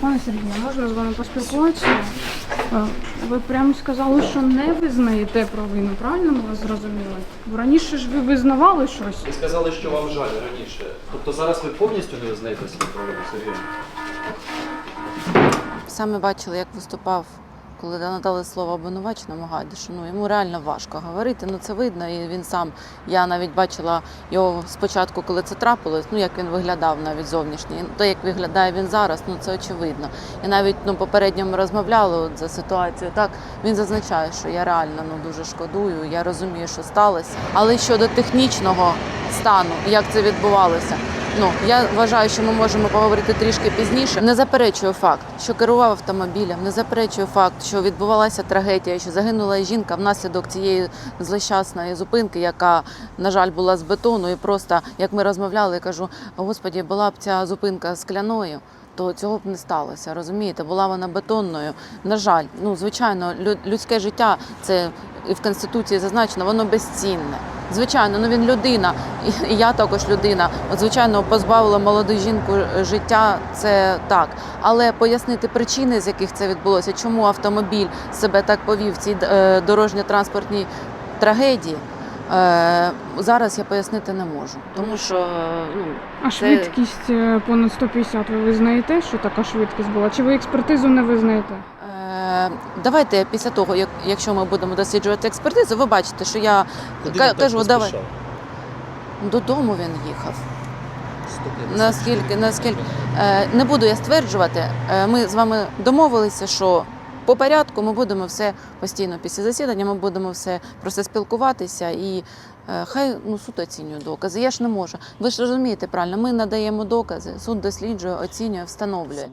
Пане Сергію, можна з вами поспілкуватися? Е, Ви прямо сказали, що не визнаєте провину, правильно ми вас зрозуміли? Бо раніше ж ви визнавали щось. Ви сказали, що вам жаль раніше. Тобто зараз ви повністю не визнаєте свою провину, Сергій? Саме бачили, як виступав, коли надали слово обвинуваченому Гадішу. Ну йому реально важко говорити. Ну це видно, і він сам. Я навіть бачила його спочатку, коли це трапилось. Ну як він виглядав навіть зовнішній. То як виглядає він зараз, ну це очевидно. І навіть ну попередньо ми розмовляли от за ситуацію. Так він зазначає, що я реально ну дуже шкодую. Я розумію, що сталося. Але щодо технічного стану, як це відбувалося. Ну я вважаю, що ми можемо поговорити трішки пізніше. Не заперечую факт, що керував автомобілем, не заперечую факт, що відбувалася трагедія, що загинула жінка внаслідок цієї злощасної зупинки, яка, на жаль, була з бетону. І просто як ми розмовляли, я кажу: господі, була б ця зупинка скляною. То цього б не сталося, розумієте? Була вона бетонною. На жаль, ну звичайно, лю- людське життя це і в конституції зазначено, воно безцінне. Звичайно, ну він людина, і- я також людина. От звичайно, позбавила молоду жінку життя, це так. Але пояснити причини, з яких це відбулося, чому автомобіль себе так повів в цій е, дорожньо-транспортній трагедії. е, Зараз я пояснити не можу, тому що е, ну А швидкість е, понад 150 ви визнаєте, що така швидкість була? Чи ви експертизу не визнаєте? Е, Давайте після того, як якщо ми будемо досліджувати експертизу, ви бачите, що я Куди він так кажу, давай поспішав? додому він їхав. 150. Наскільки наскільки е, не буду я стверджувати, е, ми з вами домовилися, що по порядку ми будемо все постійно після засідання. Ми будемо все про це спілкуватися і. е, Хай ну суд оцінює докази. Я ж не можу. Ви ж розумієте правильно, ми надаємо докази, суд досліджує, оцінює, встановлює.